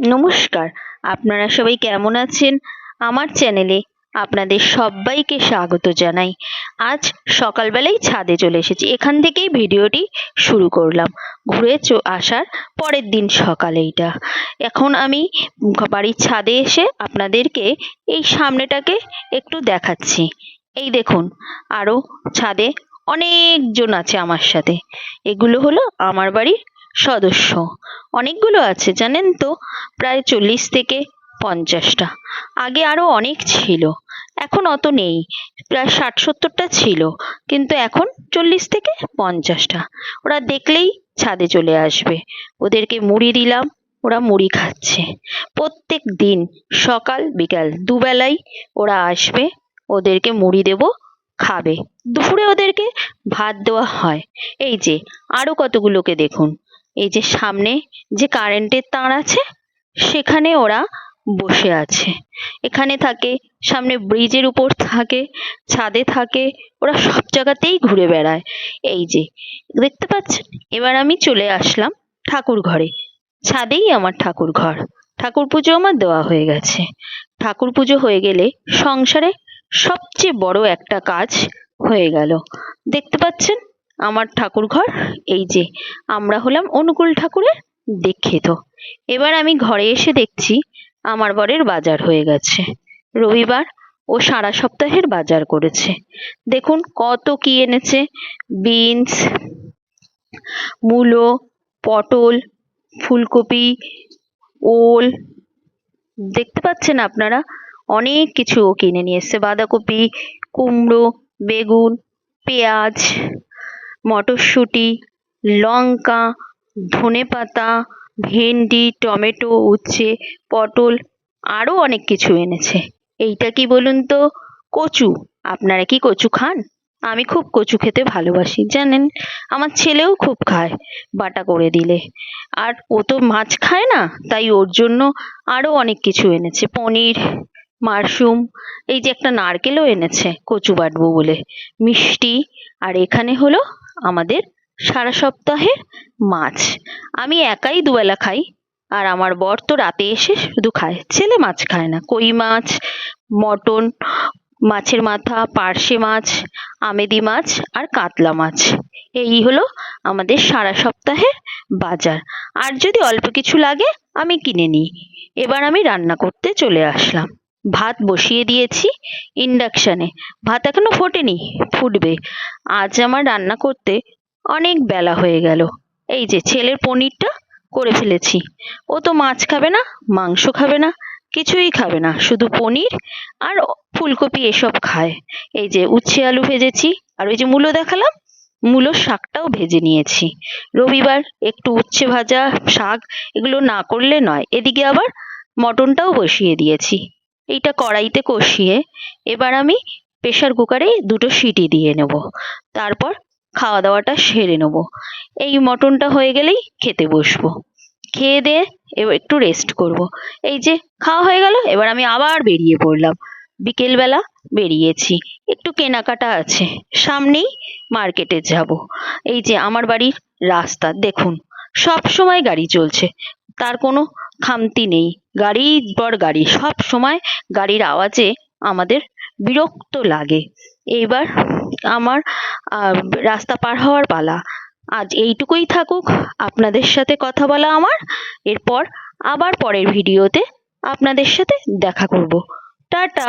নমস্কার। আপনারা সবাই কেমন আছেন? আমার চ্যানেলে আপনাদের সবাইকে স্বাগত জানাই। আজ সকালবেলাই ছাদে চলে এসেছি। এখান থেকেই ভিডিওটি শুরু করলাম। ঘুরে আসার পরের দিন সকাল এখন আমি বাড়ির ছাদে এসে আপনাদেরকে এই সামনেটাকে একটু দেখাচ্ছি। এই দেখুন আরও ছাদে অনেকজন আছে আমার সাথে। এগুলো হলো আমার বাড়ির সদস্য। অনেকগুলো আছে, জানেন তো? প্রায় চল্লিশ থেকে পঞ্চাশটা। আগে আরও অনেক ছিল। এখন অত নেই। প্রায় ষাট সত্তরটা ছিল। কিন্তু এখন চল্লিশ থেকে পঞ্চাশটা। ওরা দেখলেই ছাদে চলে আসবে। ওদেরকে মুড়ি দিলাম, ওরা মুড়ি খাচ্ছে। প্রত্যেক দিন সকাল, বিকাল দুবেলাই ওরা আসবে, ওদেরকে মুড়ি দেবো, খাবে। দুপুরে ওদেরকে ভাত দেওয়া হয়। এই যে আরও কতগুলোকে দেখুন। এই যে সামনে যে কারেন্টের তার আছে, সেখানে ওরা বসে আছে। এখানে থাকে, সামনে ব্রিজের উপর থাকে, ছাদে থাকে, ওরা সব জায়গাতেই ঘুরে বেড়ায়। এই যে, দেখতে পাচ্ছেন? এবার আমি চলে আসলাম ঠাকুর ঘরে। ছাদেই আমার ঠাকুর ঘর। ঠাকুর পুজো আমার দেওয়া হয়ে গেছে। ঠাকুর পুজো হয়ে গেলে সংসারে সবচেয়ে বড় একটা কাজ হয়ে গেল। দেখতে পাচ্ছেন? আমার ঠাকুর ঘর এই যে, আমরা হলাম অনুকূল ঠাকুরের দীক্ষিত। এবার আমি ঘরে এসে দেখছি আমার বরের বাজার হয়ে গেছে। রবিবার ও সারা সপ্তাহের বাজার করেছে। দেখুন কত কি এনেছে। বিনস, মূলো, পটল, ফুলকপি, ওল। দেখতে পাচ্ছেন আপনারা? অনেক কিছু কিনে নিয়ে এসছে। বাঁধাকপি, কুমড়ো, বেগুন, পেঁয়াজ। মটরশুঁটি, লঙ্কা, ধনেপাতা, ভেন্ডি, টমেটো, উচ্ছে, পটল আরও অনেক কিছু এনেছে। এইটা কি বলুন তো? কচু। আপনারা কি কচু খান? আমি খুব কচু খেতে ভালোবাসি, জানেন? আমার ছেলেও খুব খায় বাটা করে দিলে। আর ও তো মাছ খায় না, তাই ওর জন্য আরও অনেক কিছু এনেছে। পনির, মাশরুম, এই যে একটা নারকেলও এনেছে কচু বাটবো বলে। মিষ্টি, আর এখানে হলো আমাদের সারা সপ্তাহের মাছ। আমি একাই দুবেলা খাই, আর আমার বর তো রাতে এসে শুধু খায়। ছেলে মাছ খায় না, কই মাছ, মটন, মাছের মাথা, পার্শে মাছ, আমেদি মাছ, আর কাতলা মাছ। এই হলো আমাদের সারা সপ্তাহের বাজার। আর যদি অল্প কিছু লাগে, আমি কিনে নিই। এবার আমি রান্না করতে চলে আসলাম। ভাত বসিয়ে দিয়েছি ইন্ডাকশানে ভাত এখনও ফোটেনি, ফুটবে। আজ আমার রান্না করতে অনেক বেলা হয়ে গেল। এই যে ছেলের পনিরটা করে ফেলেছি। ও তো মাছ খাবে না, মাংস খাবে না, কিছুই খাবে না। শুধু পনির আর ফুলকপি এসব খায়। এই যে উচ্ছে আলু ভেজেছি, আর ওই যে মূলো দেখালাম, মূলোর শাকটাও ভেজে নিয়েছি। রবিবার একটু উচ্ছে ভাজা, শাক, এগুলো না করলে নয়। এদিকে আবার মটনটাও বসিয়ে দিয়েছি। এইটা কড়াইতে কষিয়ে এবার আমি প্রেসার কুকারে দুটো সিটি দিয়ে নেব। তারপর খাওয়া দাওয়াটা সেরে নেব। এই মটনটা হয়ে গেলেই খেতে বসবো। খেয়ে দিয়ে এবার একটু রেস্ট করব। এই যে খাওয়া হয়ে গেল, এবার আমি আবার বেরিয়ে পড়লাম। বিকেলবেলা বেরিয়েছি। একটু কেনাকাটা আছে। সামনেই মার্কেটে যাব। এই যে আমার বাড়ির রাস্তা, দেখুন সব সময় গাড়ি চলছে। তার কোনো খামতি নেই। গাড়ির পর গাড়ি। সব সময় গাড়ির আওয়াজে আমাদের বিরক্ত লাগে। এইবার আমার রাস্তা পার হওয়ার পালা। আজ এইটুকুই থাকুক আপনাদের সাথে কথা বলা আমার। এরপর আবার পরের ভিডিওতে আপনাদের সাথে দেখা করব। টাটা!